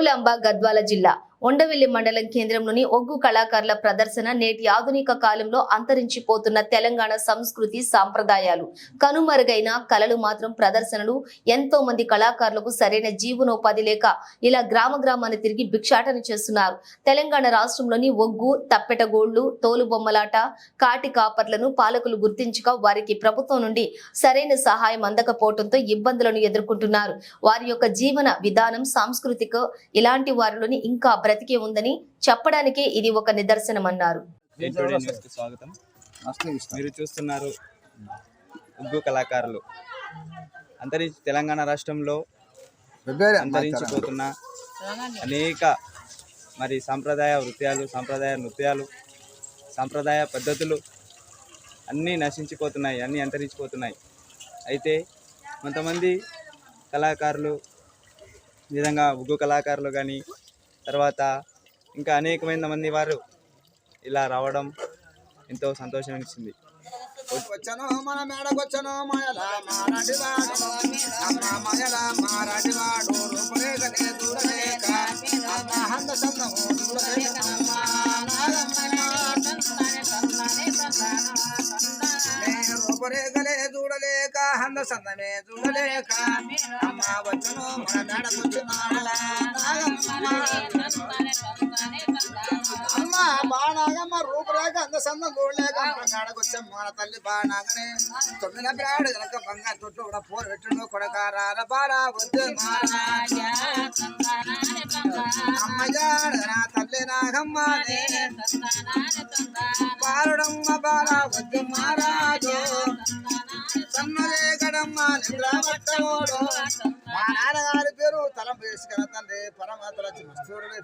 జోగులాంబ గద్వాల జిల్లా. ఉండవెల్లి మండలం కేంద్రంలోని ఒగ్గు కళాకారుల ప్రదర్శన నేటి ఆధునిక కాలంలో అంతరించిపోతున్న తెలంగాణ సంస్కృతి సాంప్రదాయాలు. కనుమరుగైన కళలు మాత్రం ప్రదర్శనలు ఎంతో మంది కళాకారులకు సరైన జీవనోపాధి లేక ఇలా గ్రామ గ్రామాన్ని తిరిగి భిక్షాటన చేస్తున్నారు. తెలంగాణ రాష్ట్రంలోని ఒగ్గు తప్పెటగోళ్ళు తోలు తోలుబొమ్మలాట కాటి కాపర్లను పాలకులు గుర్తించక వారికి ప్రభుత్వం నుండి సరైన సహాయం అందకపోవడంతో ఇబ్బందులను ఎదుర్కొంటున్నారు. వారి యొక్క జీవన విధానం సాంస్కృతిక ఇలాంటి వారిలోని ఇంకా బ్రతికే ఉందని చెప్పడానికే ఇది ఒక నిదర్శనం అన్నారు. టుడే న్యూస్కి స్వాగతం. మీరు చూస్తున్నారు ఉగ్గు కళాకారులు. అంతరించి తెలంగాణ రాష్ట్రంలో అంతరించిపోతున్న అనేక మరి సాంప్రదాయ వృత్యాలు సాంప్రదాయ నృత్యాలు సాంప్రదాయ పద్ధతులు అన్నీ నశించిపోతున్నాయి అన్నీ అంతరించిపోతున్నాయి. అయితే కొంతమంది కళాకారులు విధంగా ఉగ్గు కళాకారులు కానీ తర్వాత ఇంకా అనేకమైన మంది వారు ఇలా రావడం ఎంతో సంతోషం ఇచ్చింది మన మేడకొచ్చను మాయల అమ్మ మాయల మారాటి రూపరేఖనే చూడలేక అమ్మ హంద సందము రూపరేఖలే చూడలేక హంద సందమే చూడలేక అమ్మ వచ్చను మన మేడకొచ్చిన బాణాగమ్మ రూపురేఖ అంద సందం చూడలేక మేడకొచ్చాం మన తల్లి బాణాగనే. తొమ్మిన బ్రాడు కనుక బంగారు తొట్టు కూడా పోరు పెట్టుడు కొడకారార బారా వద్దు మహారాజా. తల్లి నాగమ్మ పారుడమ్మ బారా వద్దు మహారాజు. సన్నలేకడమ్మ నిద్రమట్టోడు మా నాన్నగారి పేరు తలంపు చేసుకున్న తండ్రి పరమాత్మ చూడలేదు